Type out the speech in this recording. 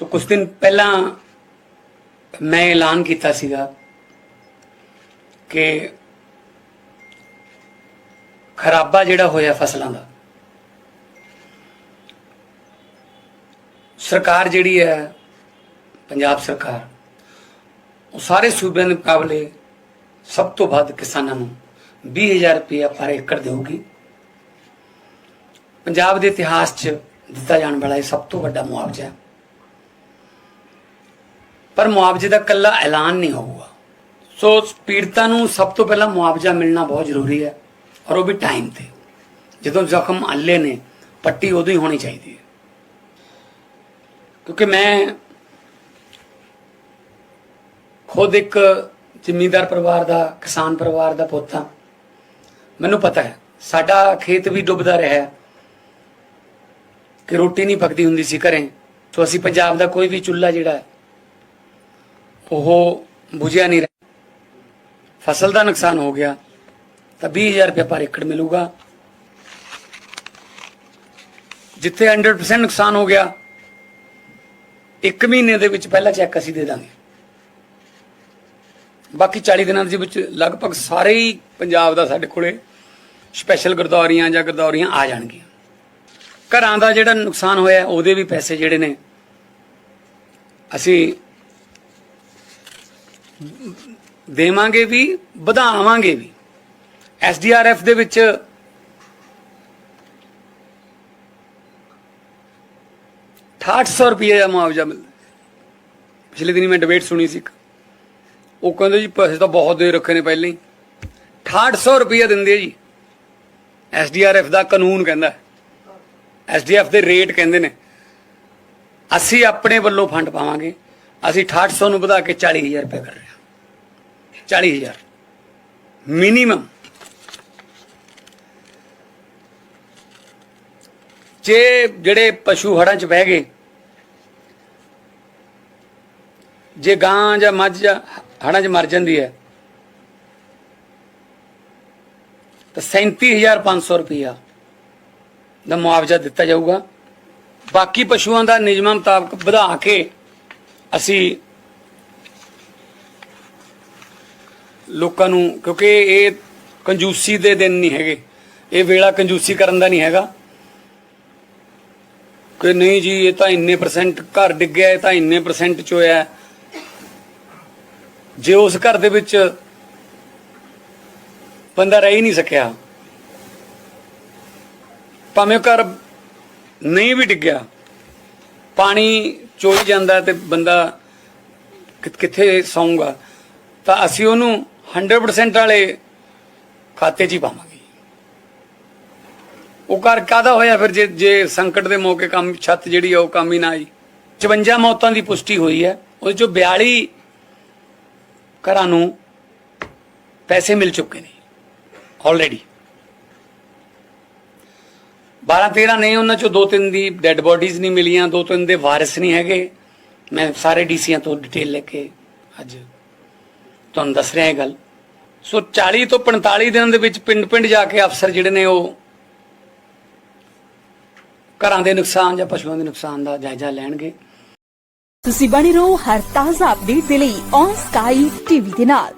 ਸੋ ਕੁਝ ਦਿਨ ਪਹਿਲਾਂ ਮੈਂ ਐਲਾਨ ਕੀਤਾ ਸੀਗਾ ਕਿ ਖਰਾਬਾ ਜਿਹੜਾ ਹੋਇਆ ਫਸਲਾਂ ਦਾ, ਸਰਕਾਰ ਜਿਹੜੀ ਹੈ, ਪੰਜਾਬ ਸਰਕਾਰ, ਉਹ ਸਾਰੇ ਸੂਬਿਆਂ ਦੇ ਮੁਕਾਬਲੇ ਸਭ ਤੋਂ ਵੱਧ ਕਿਸਾਨਾਂ ਨੂੰ 20000 ਰੁਪਏ ਪਰ ਏਕੜ ਦੇਊਗੀ। ਪੰਜਾਬ ਦੇ ਇਤਿਹਾਸ 'ਚ ਦਿੱਤਾ ਜਾਣ ਵਾਲਾ ਇਹ ਸਭ ਤੋਂ ਵੱਡਾ ਮੁਆਵਜ਼ਾ ਹੈ। ਪਰ ਮੁਆਵਜ਼ੇ ਦਾ ਕੱਲਾ ਐਲਾਨ ਨਹੀਂ ਹੋਊਗਾ। ਸੋ ਪੀੜਤਾਂ ਨੂੰ ਸਭ ਤੋਂ ਪਹਿਲਾਂ ਮੁਆਵਜ਼ਾ ਮਿਲਣਾ ਬਹੁਤ ਜ਼ਰੂਰੀ ਹੈ ਔਰ ਉਹ ਵੀ ਟਾਈਮ ਤੇ। ਜਦੋਂ ਜ਼ਖਮ ਅੱਲੇ ਨੇ, ਪੱਟੀ ਉਦੋਂ ਹੀ ਹੋਣੀ ਚਾਹੀਦੀ ਹੈ। ਕਿਉਂਕਿ ਮੈਂ ਖੁਦ ਇੱਕ ਜ਼ਿਮੀਂਦਾਰ ਪਰਿਵਾਰ ਦਾ, ਕਿਸਾਨ ਪਰਿਵਾਰ ਦਾ ਪੁੱਤ ਹਾਂ। ਮੈਨੂੰ ਪਤਾ ਹੈ, ਸਾਡਾ ਖੇਤ ਵੀ ਡੁੱਬਦਾ ਰਿਹਾ ਕਿ ਰੋਟੀ ਨਹੀਂ ਪੱਕਦੀ ਹੁੰਦੀ ਸੀ ਘਰੇ। ਸੋ ਅਸੀਂ ਪੰਜਾਬ ਦਾ ਕੋਈ ਵੀ ਚੁੱਲ੍ਹਾ ਜਿਹੜਾ ਉਹ ਬੁਝਿਆ ਨਹੀਂ ਰਿਹਾ। ਫਸਲ ਦਾ ਨੁਕਸਾਨ ਹੋ ਗਿਆ, ਤਾਂ 20000 ਰੁਪਏ ਪਰ ਏਕੜ ਮਿਲੂਗਾ। ਜਿੱਥੇ 100% ਨੁਕਸਾਨ ਹੋ ਗਿਆ, ਇੱਕ ਮਹੀਨੇ ਦੇ ਵਿੱਚ ਪਹਿਲਾ ਚੈੱਕ ਅਸੀਂ ਦੇ ਦਾਂਗੇ। ਬਾਕੀ 40 ਦਿਨਾਂ ਦੇ ਵਿੱਚ ਲਗਭਗ ਸਾਰੇ ਹੀ ਪੰਜਾਬ ਦਾ ਸਾਡੇ ਕੋਲੇ ਸਪੈਸ਼ਲ ਗਰਦੌਰੀਆਂ ਜਾਂ ਗਰਦੌਰੀਆਂ ਆ ਜਾਣਗੀਆਂ। ਘਰਾਂ ਦਾ ਜਿਹੜਾ ਨੁਕਸਾਨ ਹੋਇਆ, ਉਹਦੇ ਵੀ ਪੈਸੇ ਜਿਹੜੇ ਨੇ, ਅਸੀਂ ਦੇਵਾਂਗੇ ਵੀ, ਵਧਾਵਾਂਗੇ ਵੀ। ਐਸਡੀਆਰਐਫ ਦੇ ਵਿੱਚ ਸੌ ਰੁਪਏ ਦਾ ਮੁਆਵਜ਼ਾ ਮਿਲਦਾ ਪਿਛਲੇ ਦਿਨੀ ਮੈਂ ਡਿਬੇਟ ਸੁਣੀ ਸੀ ਇੱਕ। ਉਹ ਕਹਿੰਦੇ ਜੀ ਪੈਸੇ ਤਾਂ ਬਹੁਤ ਦੇ ਰੱਖੇ ਨੇ ਪਹਿਲਾਂ ਹੀ। 6800 ਰੁਪਏ ਦਿੰਦੇ ਆ ਜੀ। ਐਸਡੀਆਰਐਫ ਦਾ ਕਾਨੂੰਨ ਕਹਿੰਦਾ। ਐਸਡੀਐਫ ਦੇ ਰੇਟ ਕਹਿੰਦੇ ਨੇ। ਅਸੀਂ ਆਪਣੇ ਵੱਲੋਂ ਫੰਡ ਪਾਵਾਂਗੇ। ਅਸੀਂ 6800 ਨੂੰ ਵਧਾ ਕੇ 40000 ਰੁਪਏ ਕਰ ਰਹੇ ਹਾਂ। 40000 ਮਿਨੀਮਮ ਜੇ ਜਿਹੜੇ ਪਸ਼ੂ ਹੜਾਂ 'ਚ ਬਹਿ ਗਏ, ਜੇ ਗਾਂ ਜਾਂ ਮੱਝ ਜਾਂ ਹੜਾਂ 'ਚ ਮਰ ਜਾਂਦੀ ਹੈ, ਤਾਂ 37500 ਰੁਪਇਆ ਦਾ ਮੁਆਵਜ਼ਾ ਦਿੱਤਾ ਜਾਊਗਾ। ਬਾਕੀ ਪਸ਼ੂਆਂ ਦਾ ਨਿਯਮਾਂ ਮੁਤਾਬਕ ਵਧਾ ਕੇ ਅਸੀਂ ਲੋਕਾਂ ਨੂੰ, ਕਿਉਂਕਿ ਇਹ ਕੰਜੂਸੀ ਦੇ ਦਿਨ ਨਹੀਂ ਹੈਗੇ। ਇਹ ਵੇਲਾ ਕੰਜੂਸੀ ਕਰਨ ਦਾ ਨਹੀਂ ਹੈਗਾ। ਕਿ ਨਹੀਂ ਜੀ, ਇਹ ਤਾਂ ਇੰਨੇ ਪਰਸੈਂਟ ਘਰ ਡਿੱਗਿਆ ਇਹ ਤਾਂ ਇੰਨੇ ਪਰਸੈਂਟ ਚ ਹੋਇਆ। ਜੇ ਉਸ ਘਰ ਦੇ ਵਿੱਚ ਬੰਦਾ ਰਹਿ ਹੀ ਨਹੀਂ ਸਕਿਆ, ਭਾਵੇਂ ਘਰ ਨਹੀਂ ਵੀ ਡਿੱਗਿਆ ਪਾਣੀ ਚੋਈ ਜਾਂਦਾ ਤੇ ਬੰਦਾ ਕਿੱਥੇ ਸੌਂਗਾ ਤਾਂ ਅਸੀਂ ਉਹਨੂੰ 100% ਵਾਲੇ ਖਾਤੇ 'ਚ ਹੀ ਪਾਵਾਂਗੇ। ਉਹ ਘਰ ਕਾਦਾ ਹੋਇਆ ਫਿਰ ਜੇ ਜੇ ਸੰਕਟ ਦੇ ਮੌਕੇ ਕੰਮ ਛੱਤ ਜਿਹੜੀ ਆ ਉਹ ਕੰਮ ਹੀ ਨਾ ਆਈ। 54 ਮੌਤਾਂ ਦੀ ਪੁਸ਼ਟੀ ਹੋਈ ਹੈ। ਉਹਦੇ ਚੋਂ 42 ਘਰਾਂ ਨੂੰ ਪੈਸੇ ਮਿਲ ਚੁੱਕੇ ਨੇ। ਆਲਰੇਡੀ 12 13 ਨੇ ਉਹਨਾਂ ਚੋਂ ਦੋ, ਤਿੰਨ ਦੀ ਡੈੱਡ ਬੋਡੀਜ਼ ਨਹੀਂ ਮਿਲੀਆਂ, ਦੋ, ਤਿੰਨ ਦੇ ਵਾਰਿਸ ਨਹੀਂ ਹੈਗੇ। ਮੈਂ ਸਾਰੇ ਡੀਸੀਆਂ ਤੋਂ ਡਿਟੇਲ ਲੈ ਕੇ ਅੱਜ ਤੁਹਾਨੂੰ ਦੱਸ ਰਿਹਾ ਇਹ ਗੱਲ। ਸੋ 40 ਤੋਂ 45 ਦਿਨਾਂ ਦੇ ਵਿੱਚ ਪਿੰਡ-ਪਿੰਡ ਜਾ ਕੇ ਅਫਸਰ ਜਿਹੜੇ ਨੇ ਉਹ ਘਰਾਂ ਦੇ ਨੁਕਸਾਨ ਜਾਂ ਪਸ਼ੂਆਂ ਦੇ ਨੁਕਸਾਨ ਦਾ ਜਾਇਜ਼ਾ ਲੈਣਗੇ। ਤੁਸੀਂ ਬਣੇ ਰਹੋ ਹਰ ਤਾਜ਼ਾ ਅਪਡੇਟ ਦੇ ਲਈ ਔਨ ਸਕਾਈ ਟੀਵੀ ਦੇ ਨਾਲ।